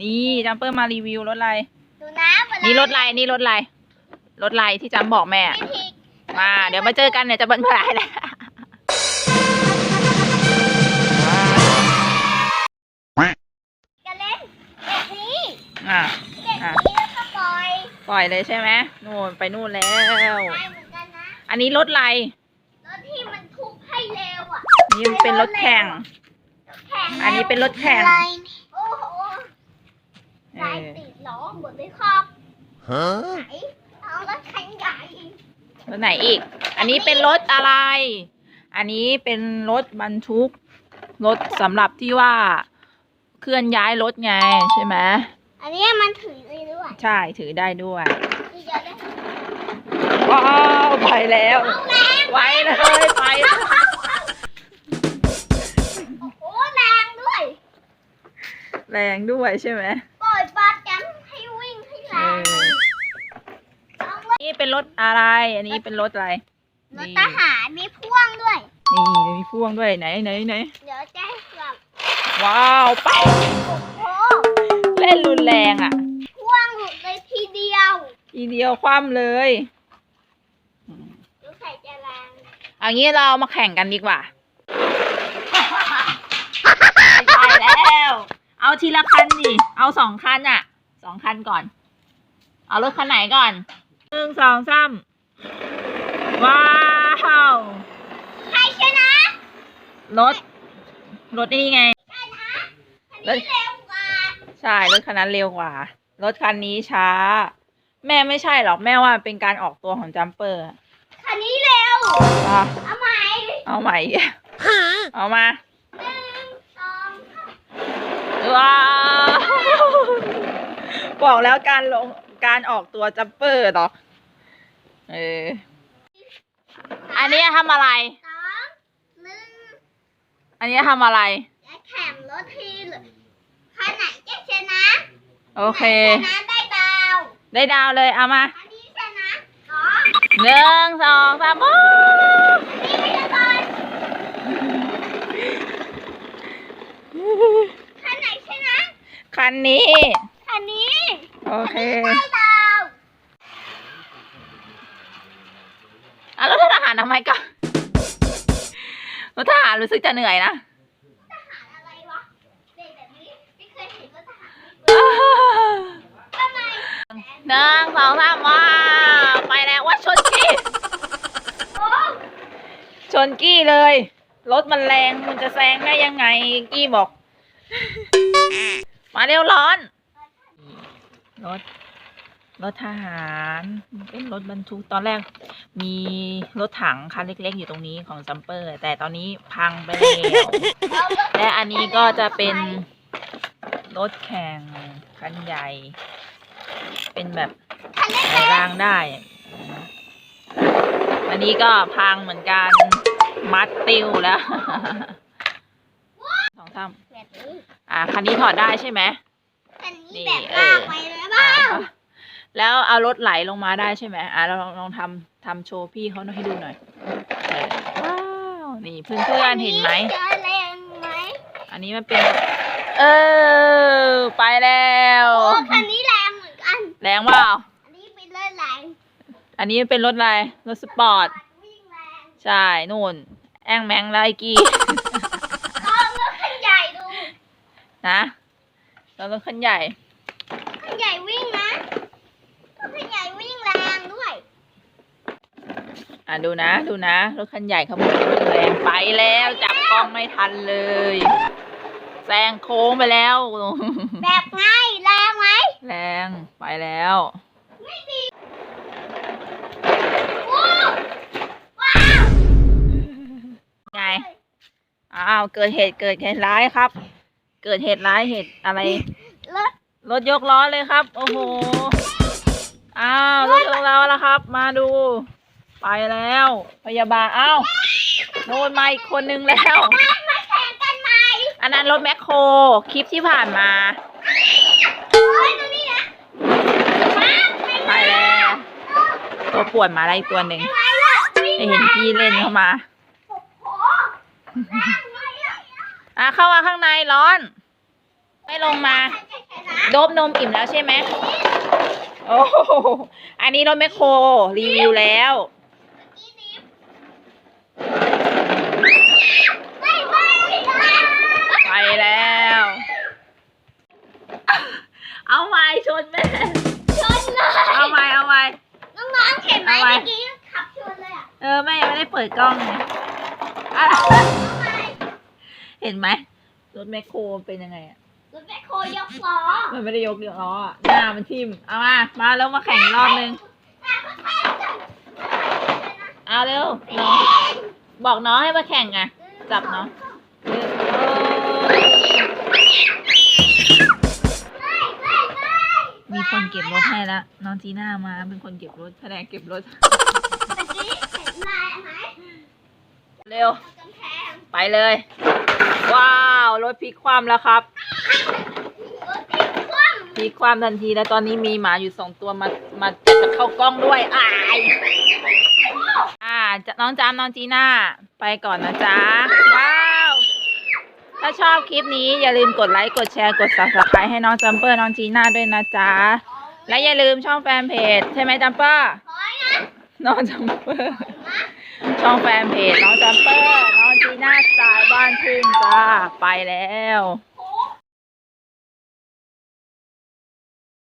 นี่จัมเปอร์มารีวิวรถอะไรดูนะเวลานี่รถอะไรนี่รถอะไรรถอะไรที่จำบอกแม่วิธีมาเดี๋ยวมาเจอกันเนี่ยจะบรรยายแล้วการเล่นแบบนี้อะแบบนี้แล้วก็ปล่อยปล่อยเลยใช่ไหมนู่นไปนู่นแล้วได้เหมือนกันนะอันนี้รถอะไรรถที่มันทุบให้เร็วอะนี่มันเป็นรถแข่งแข่งอันนี้เป็นรถแข่งโอ้โห เอสายอติดล้อหมดเลยครับ Huh? ไหนเอารถคันใหญ่รถไหนอีก อันนี้เป็นรถอะไร อันนี้เป็นรถบรรทุก รถสำหรับที่ว่าเคลื่อนย้ายรถไงใช่ไหมอันนี้มันถือเลยด้วยใช่ถือได้ด้วยที่จะได้ว้าวไปแล้ว เอาแรงไวเลยไปแล้วโอ้โหแรงด้วย แรงด้วยใช่ไหม เอาไว้นี่เป็นรถอะไร อันนี้เป็นรถอะไร รถทหารมีพ่วงด้วย นี่มีพ่วงด้วยไหนไหนไหนเดี๋ยวจะให้แบบว้าวไปโอ้โหเล่นรุนแรงอะ พ่วงหลุดเลยทีเดียวทีเดียวคว่ำเลยดูใส่จะแรงเอันนี้เรามาแข่งกันดีกว่าไม่ใช่แล้ว เอาทีละคันดิเอาสองคันอะสองคันก่อน เอารถคันไหนก่อน หนึ่งสองสามว้าวใครชนะรถรถนี่ไงชนะอันนี้เร็วกว่าใช่รถคันนั้นเร็วกว่า รถคันนี้ช้า แม่ไม่ใช่หรอกแม่ว่าเป็นการออกตัวของจัมเปอร์อะคันนี้เร็วอะเอาใหม่เอาใหม่เอามาหนึ่งสองสามว้าวบอกแล้วการลง การออกตัวจัมเปอร์เหรอเออ อันนี้ทำอะไร สองหนึ่งอันนี้ทำอะไร จะแข่งรถทีหรือคันไหนจะชนะโอเค ชนะได้ดาวได้ดาวเลยเอามาอันนี้ชนะสองหนึ่งสองสามโอ้อันนี้ไม่ได้บอลคันไหนชนะ คันนี้คันนี้ โอเคได้ดาวอะรถทหารทำไมก่อนรถทหารรู้สึกจะเหนื่อยนะทหารอะไรวะเด็กแบบนี้ไม่เคยเห็นรถทหารทำไมหนึ่งสองสามว้าวไปแล้วว่าชนกี้โอ้ชนกี้เลย รถมันแรงมันจะแซงได้ยังไงกี้บอก มาเร็วร้อน รถ รถทหารเป็นรถบรรทุก ตอนแรกมีรถถังคันเล็ก ๆ อยู่ตรงนี้ของซัมเปอร์ แต่ตอนนี้พังไปแล้วเอารถและอันนี้ก็จะเป็นรถแข่งคันใหญ่ เป็นแบบคันเล็กใส่รางได้ อันนี้ก็พังเหมือนกัน มัดติ้วแล้วสองสามๆแบบนี้อ่า คันนี้ถอดได้ใช่ไหม คันนี่นี้แบบเอลาอกไปเลยอ่าบ้าแล้วเอารถไหลลงมาได้ใช่ไหมอ่าเราลองลองทำทำโชว์พี่เขาให้ดูหน่อยเออว้าวนี่เพื่อนๆเห็นไหมจะแรงไหมอันนี้มันเป็น เออ ไปแล้วโอ้คันนี้แรงเหมือนกัน แรงเปล่าอันนี้เป็นเลื่อนแรงอันนี้เป็นรถอะไรรถสปอร์ตวิ่งแรงใช่นู่น แองแมงไลกี้ลองรถคันใหญ่ดูนะ แล้วรถคันใหญ่คันใหญ่วิ่งนะรถคันใหญ่วิ่งแรงด้วย อะดูนะ ดูนะรถคันใหญ่ขโมยรถแรงไปแล้วจับกล้องไม่ทันเลยแซงโค้งไปแล้ว แบบง่ายแรงไหมแรงไปแล้วไม่ดีโอ้ว้าวไงอ้าวเกิดเหตุเกิดเหตุร้ายครับ เกิดเหตุร้ายเหตุอะไร รถรถยกล้อเลยครับ โอ้โห อ้าวรถยกล้อแล้วครับ มาดู ไปแล้ว พยาบาลอ้าวโดนมาอีกคนนึงแล้ว มามาแข่งกันไหมอันนั้นรถแมคโครคลิปที่ผ่านมาโอ้ยดูนี่นะมาไปไปแล้วตัวป่วนมาได้อีกตัวหนึ่งไปแล้ววิ่งได้เห็นพี่เล่นเข้ามาโอ้โหแรงไหมอะอะเข้ามาข้างในร้อน ไม่ลงมาใครจะชนะโดบนมอิ่มแล้วใช่ไหมโอ้โหอันนี้รถแมคโครรีวิวแล้วอีดิฟไม่ไม่ไม่ได้ไปแล้ว เอาไม้ชนแม่ชนเลยเอาไม้เอาไม้น้องๆเห็นไหมเอาไว้เมื่อกี้ขับชนเลยอะเออแม่ยังไม่ได้เปิดกล้องไงอะทำไมเห็นไหมรถแมคโครเป็นยังไงอะ รถแมคโครยกล้อมันไม่ได้ยกเดียวล้ออะหน้ามันทิ่มเอามา มาแล้วมาแข่งอีกรอบนึงแต่ก็แทบจะเอาเร็วน้องบอกน้องให้มาแข่งไงจับเนาะไม่ไม่ไม่มีคนเก็บรถให้แล้วน้องจีน่ามาเป็นคนเก็บรถแผนกเก็บรถเมื่อกี้เห็นลายไหมเร็วกำแพงไปเลย ว้าว รถพลิกความแล้วครับ รถติดเครื่องพลิกความทันทีแล้วตอนนี้มีหมาอยู่สองตัวมา มาจะเข้ากล้องด้วยอายอ่าจะน้องจามน้องจีน่า ไปก่อนนะจ๊ะ ว้าว ถ้าชอบคลิปนี้อย่าลืมกดไลค์กดแชร์กด subscribe ให้น้องจัมเปอร์น้องจีน่าด้วยนะจ๊ะ และอย่าลืมช่องแฟนเพจใช่ไหมจัมเปอร์น้องจัมเปอร์ช่องแฟนเพจน้องจัมเปอร์น้องจีน่าสไตล์บ้านทุ่งจ้าไปแล้ว